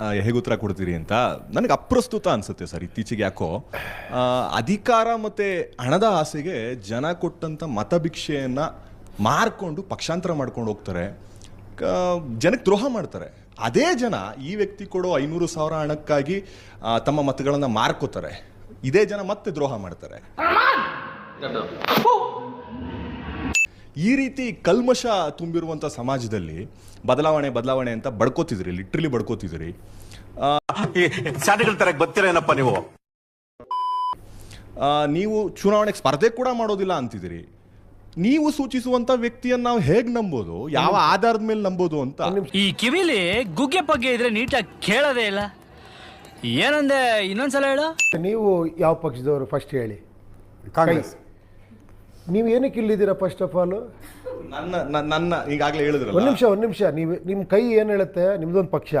ಆ, ಹೇಗೆ ಉತ್ತರ ಕೊಡ್ತೀರಿ ಅಂತ ನನಗೆ ಅಪ್ರಸ್ತುತ ಅನ್ಸುತ್ತೆ ಸರ್ ಇತ್ತೀಚೆಗೆ ಯಾಕೋ. ಆ, ಅಧಿಕಾರ ಮತ್ತೆ ಹಣದ ಆಸೆಗೆ ಜನ ಕೊಟ್ಟಂತ ಮತಭಿಕ್ಷೆಯನ್ನು ಮಾರ್ಕೊಂಡು ಪಕ್ಷಾಂತರ ಮಾಡ್ಕೊಂಡು ಹೋಗ್ತಾರೆ. ಕ- ಜನಕ್ಕೆ ದ್ರೋಹ ಮಾಡ್ತಾರೆ. ಅದೇ ಜನ ಈ ವ್ಯಕ್ತಿ ಕೊಡೋ ಐನೂರು ಸಾವಿರ ಹಣಕ್ಕಾಗಿ ತಮ್ಮ ಮತಗಳನ್ನು ಮಾರ್ಕೋತಾರೆ. ಇದೇ ಜನ ಮತ್ತೆ ದ್ರೋಹ ಮಾಡ್ತಾರೆ. ಈ ರೀತಿ ಕಲ್ಮಶ ತುಂಬಿರುವಂಥ ಸಮಾಜದಲ್ಲಿ ಬದಲಾವಣೆ ಬದಲಾವಣೆ ಅಂತ ಬಡ್ಕೋತಿದ್ರಿ ಲಿಟ್ರಲಿ ಬಡ್ಕೋತಿದ್ರಿ. ಶಾಲೆಗಳ ತರ ಏನಪ್ಪ ನೀವು? ಆ, ನೀವು ಚುನಾವಣೆಗೆ ಸ್ಪರ್ಧೆ ಕೂಡ ಮಾಡೋದಿಲ್ಲ ಅಂತಿದ್ದೀರಿ ನೀವು ಸೂಚಿಸುವಂತ ವ್ಯಕ್ತಿಯನ್ನ ನಾವು ಹೇಗ್ ನಂಬೋದು ಯಾವ ಆಧಾರದ ಮೇಲೆ ನಂಬೋದು ಅಂತ? ಈ ಕಿವಿಲಿ ಗುಗ್ಗೆ ಪಗ್ಗೆ ಇದ್ರೆ ನೀಟಾಗಿ ಕೇಳೋದೇ ಇಲ್ಲ. ಏನಂದೆ ಇನ್ನೊಂದ್ಸಲ ಹೇಳು. ನೀವು ಯಾವ ಪಕ್ಷದವರು? ಫಸ್ಟ್ ಹೇಳಿ. ಕಾಂಗ್ರೆಸ್. ನೀವು ಏನಕ್ಕೆ ಇಲ್ಲಿದ್ದೀರಾ ಫಸ್ಟ್ ಆಫ್ ಆಲ್ ನನ್ನ ನನ್ನ- ನನ್ನ ಈಗಾಗಲೇ ಒಂದು ಹೇಳಿದ್ರಲ್ಲ ನಿಮಿಷ ಒಂದು ನಿಮಿಷ. ನೀವು ನಿಮ್ಮ ಕೈ ಏನು ಹೇಳುತ್ತೆ? ನಿಮ್ದೊಂದು ಪಕ್ಷ.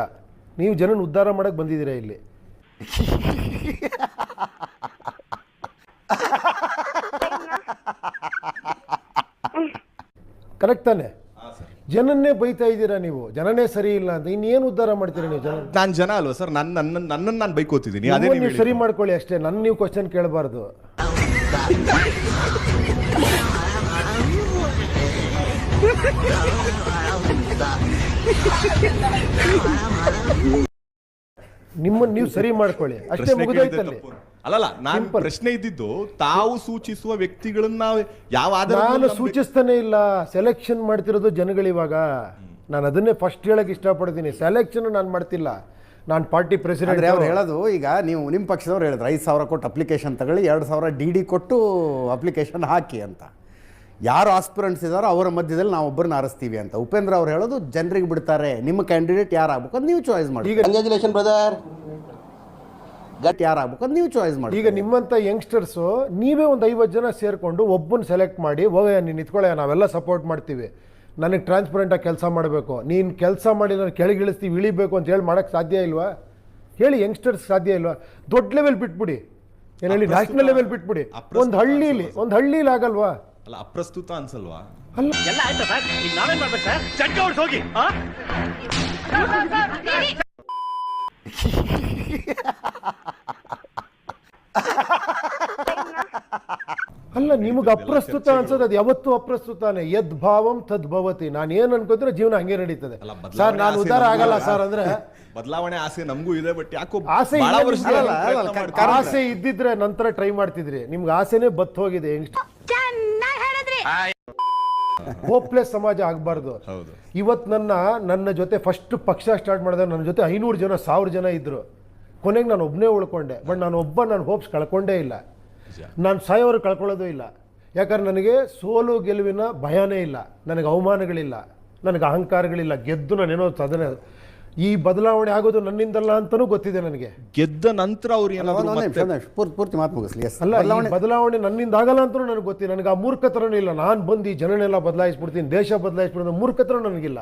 ನೀವು ಜನನ ಉದ್ಧಾರ ಮಾಡಕ್ಕೆ ಬಂದಿದ್ದೀರಾ ಇಲ್ಲಿ? ಕರೆಕ್ಟ್ ತಾನೆ? ಜನನ್ನೇ ಬೈತಾ ಇದ್ದೀರಾ ನೀವು? ಜನನೇ ಸರಿ ಇಲ್ಲ ಅಂತ. ಇನ್ನೇನು ಉದ್ಧಾರ ಮಾಡ್ತೀರಾ ನೀವು ಜನ ನಾನ್ ಜನ ಅಲ್ವಾ ಸರ್ ನನ್ನ ನನ್ನ ನನ್ನನ್ನು ನಾನು ಬೈಕೋತಿದ್ದೀನಿ. ಅದೇ ನೀವು ನೀವು ಸರಿ ಮಾಡ್ಕೊಳ್ಳಿ ಅಷ್ಟೇ. ನನ್ನ ನೀವು ಕ್ವಶನ್ ಕೇಳಬಾರ್ದು. ನಿಮ್ಮನ್ನ ನೀವು ಸರಿ ಮಾಡ್ಕೊಳ್ಳಿ. ಅಷ್ಟೇ ಪ್ರಶ್ನೆ ಕೇಳಿದ್ದೆ ಮುಗಿದೋಯ್ತಲ್ಲಿ. ತಪ್ಪು. ಅಲ್ಲಲ್ಲ ನಾನು Simple. ಪ್ರಶ್ನೆ ಇದ್ದಿದ್ದು ತಾವು ಸೂಚಿಸುವ ವ್ಯಕ್ತಿಗಳನ್ನ ನಾವು ಯಾವ ನಾನು ಸೂಚಿಸ್ತಾನೆ ಇಲ್ಲ. ಸೆಲೆಕ್ಷನ್ ಮಾಡ್ತಿರೋದು ಜನಗಳಿವಾಗ. ನಾನು ಅದನ್ನೇ ಫಸ್ಟ್ ಹೇಳಕ್ ಇಷ್ಟಪಡ್ತೀನಿ. ಸೆಲೆಕ್ಷನ್ ನಾನು ಮಾಡ್ತಿಲ್ಲ. ನಾನು ಪಾರ್ಟಿ ಪ್ರೆಸಿಡೆಂಟ್ ಅವ್ರು ಹೇಳೋದು ಈಗ ನೀವು ನಿಮ್ಮ ಪಕ್ಷದವ್ರು ಹೇಳಿದ್ರು ಐದು ಸಾವಿರ ಕೊಟ್ಟು ಅಪ್ಲಿಕೇಶನ್ ತಗೊಳ್ಳಿ ಎರಡು ಸಾವಿರ ಡಿ ಡಿ ಕೊಟ್ಟು ಅಪ್ಲಿಕೇಶನ್ ಹಾಕಿ ಅಂತ. ಯಾರು ಆಸ್ಪಿರೆಂಟ್ಸ್ ಇದ್ದಾರೋ ಅವರ ಮಧ್ಯದಲ್ಲಿ ನಾವು ಒಬ್ಬರನ್ನ ಆರಿಸ್ತೀವಿ ಅಂತ. ಉಪೇಂದ್ರ ಅವ್ರು ಹೇಳೋದು ಜನರಿಗೆ ಬಿಡ್ತಾರೆ ನಿಮ್ಮ ಕ್ಯಾಂಡಿಡೇಟ್ ಯಾರು ಆಗ್ಬೇಕು ಅಂತ ನೀವು ಚಾಯ್ಸ್ ಮಾಡಿ ಈಗ ಕಂಗ್ರ್ಯಾಚುಲೇಷನ್ ಬ್ರದರ್ ಗಟ್ ಯಾರು ಆಗ್ಬೇಕು ಅಂತ ನೀವು ಚಾಯ್ಸ್ ಮಾಡಿ ಈಗ ನಿಮ್ಮಂಥ ಯಂಗ್ಸ್ಟರ್ಸು ನೀವೇ ಒಂದು ಐವತ್ತು ಜನ ಸೇರಿಕೊಂಡು ಒಬ್ಬನ ಸೆಲೆಕ್ಟ್ ಮಾಡಿ ಹೋಗಯ್ಯ ನೀನು ನಿಂತ್ಕೊಳ್ಳಯ್ಯ ನಾವೆಲ್ಲ ಸಪೋರ್ಟ್ ಮಾಡ್ತೀವಿ. ನನಗೆ ಟ್ರಾನ್ಸ್ಪರೆಂಟಾಗಿ ಕೆಲಸ ಮಾಡಬೇಕು ನೀನು ಕೆಲಸ ಮಾಡಿ ನಾನು ಕೆಳಗಿಳಿಸ್ತೀವಿ ಇಳಿಬೇಕು ಅಂತ ಹೇಳಿ ಮಾಡೋಕ್ಕೆ ಸಾಧ್ಯ ಇಲ್ವಾ ಹೇಳಿ ಯಂಗ್ಸ್ಟರ್ಸ್ ಸಾಧ್ಯ ಇಲ್ವಾ ದೊಡ್ಡ ಲೆವೆಲ್ ಬಿಟ್ಬಿಡಿ ಏನು ಹೇಳಿ ನ್ಯಾಷನಲ್ ಲೆವೆಲ್ ಬಿಟ್ಬಿಡಿ ಒಂದು ಹಳ್ಳಿಲಿ ಒಂದು ಹಳ್ಳೀಲಿ ಆಗಲ್ವಾ ಅಲ್ಲ ಅಪ್ರಸ್ತುತ ಅನ್ಸಲ್ವಾ ಎಲ್ಲ ಆಯ್ತಾ ಸರ್ ಈಗ ನಾವೇನ್ ಮಾಡ್ಬೇಕು ಸರ್ ಹೊಡ್ಸ್ ಹೋಗಿ ಅಲ್ಲ ನಿಮಗೆ ಅಪ್ರಸ್ತುತ ಅನ್ಸೋದು ಅದು ಯಾವತ್ತೂ ಅಪ್ರಸ್ತುತಾನೆ. ಯದ್ ಭಾವಂ ತದ್ ಭವತಿ. ನಾನು ಏನು ಅನ್ಕೋದ್ರೆ ಜೀವನ ಹಂಗೆ ನಡೀತದೆ. ಸರ್ ನಾನು ಉದ್ದಾರ ಆಗಲ್ಲ ಸರ್ ಅಂದ್ರೆ ಬದಲಾವಣೆ ಆಸೆ ನಮಗೂ ಇದೆ ಬಟ್ ಯಾಕೋ ಆಸೆ. ಆಸೆ ಇದ್ದಿದ್ರೆ ನಂತರ ಟ್ರೈ ಮಾಡ್ತಿದ್ರಿ. ನಿಮ್ಗೆ ಆಸೆನೇ ಬತ್ ಹೋಗಿದೆ ಹೋಪ್ಲೆಸ್ ಸಮಾಜ ಆಗಬಾರ್ದು. ಹೌದು. ಇವತ್ತು ನನ್ನ ನನ್ನ ಜೊತೆ ಫಸ್ಟ್ ಪಕ್ಷ ಸ್ಟಾರ್ಟ್ ಮಾಡಿದಾಗ ನನ್ನ ಜೊತೆ ಐನೂರು ಜನ ಸಾವಿರ ಜನ ಇದ್ರು. ಕೊನೆಗೆ ನಾನು ಒಬ್ಬನೇ ಉಳ್ಕೊಂಡೆ ಬಟ್ ನಾನು ಒಬ್ಬ ನಾನು ಹೋಪ್ಸ್ ಕಳ್ಕೊಂಡೇ ಇಲ್ಲ. ನಾನು ಸಾಯೋರು ಕಳ್ಕೊಳ್ಳೋದು ಇಲ್ಲ. ಯಾಕಂದ್ರೆ ನನಗೆ ಸೋಲು ಗೆಲುವಿನ ಭಯನೇ ಇಲ್ಲ. ನನಗೆ ಅವಮಾನಗಳಿಲ್ಲ. ನನಗೆ ಅಹಂಕಾರಗಳಿಲ್ಲ. ಗೆದ್ದು ನಾನೇನೋ ಸದನ ಈ ಬದಲಾವಣೆ ಆಗೋದು ನನ್ನಿಂದಲ್ಲ ಅಂತಲೂ ಗೊತ್ತಿದೆ ನನಗೆ. ಗೆದ್ದ ನಂತರ ಅವ್ರು ಏನಾದ್ರು ಮತ್ತೆ. ಪೂರ್ತಿ ಪೂರ್ತಿ ಮಾತು ಮುಗಿಸ್ಲಿ. ಎಸ್ ಅಲ್ಲ ಈ ಬದಲಾವಣೆ ಬದಲಾವಣೆ ನನ್ನಿಂದ ಆಗಲ್ಲ ಅಂತಲೂ ನನಗೆ ಗೊತ್ತಿಲ್ಲ. ನನಗೆ ಆ ಮೂರ್ಖತನೂ ಇಲ್ಲ. ನಾನು ಬಂದು ಈ ಜನನೆಲ್ಲ ಬದಲಾಯಿಸ್ಬಿಡ್ತೀನಿ ದೇಶ ಬದಲಾಯಿಸ್ಬಿಡ್ತೀನಿ ಮೂರ್ಖತನ ನನಗಿಲ್ಲ.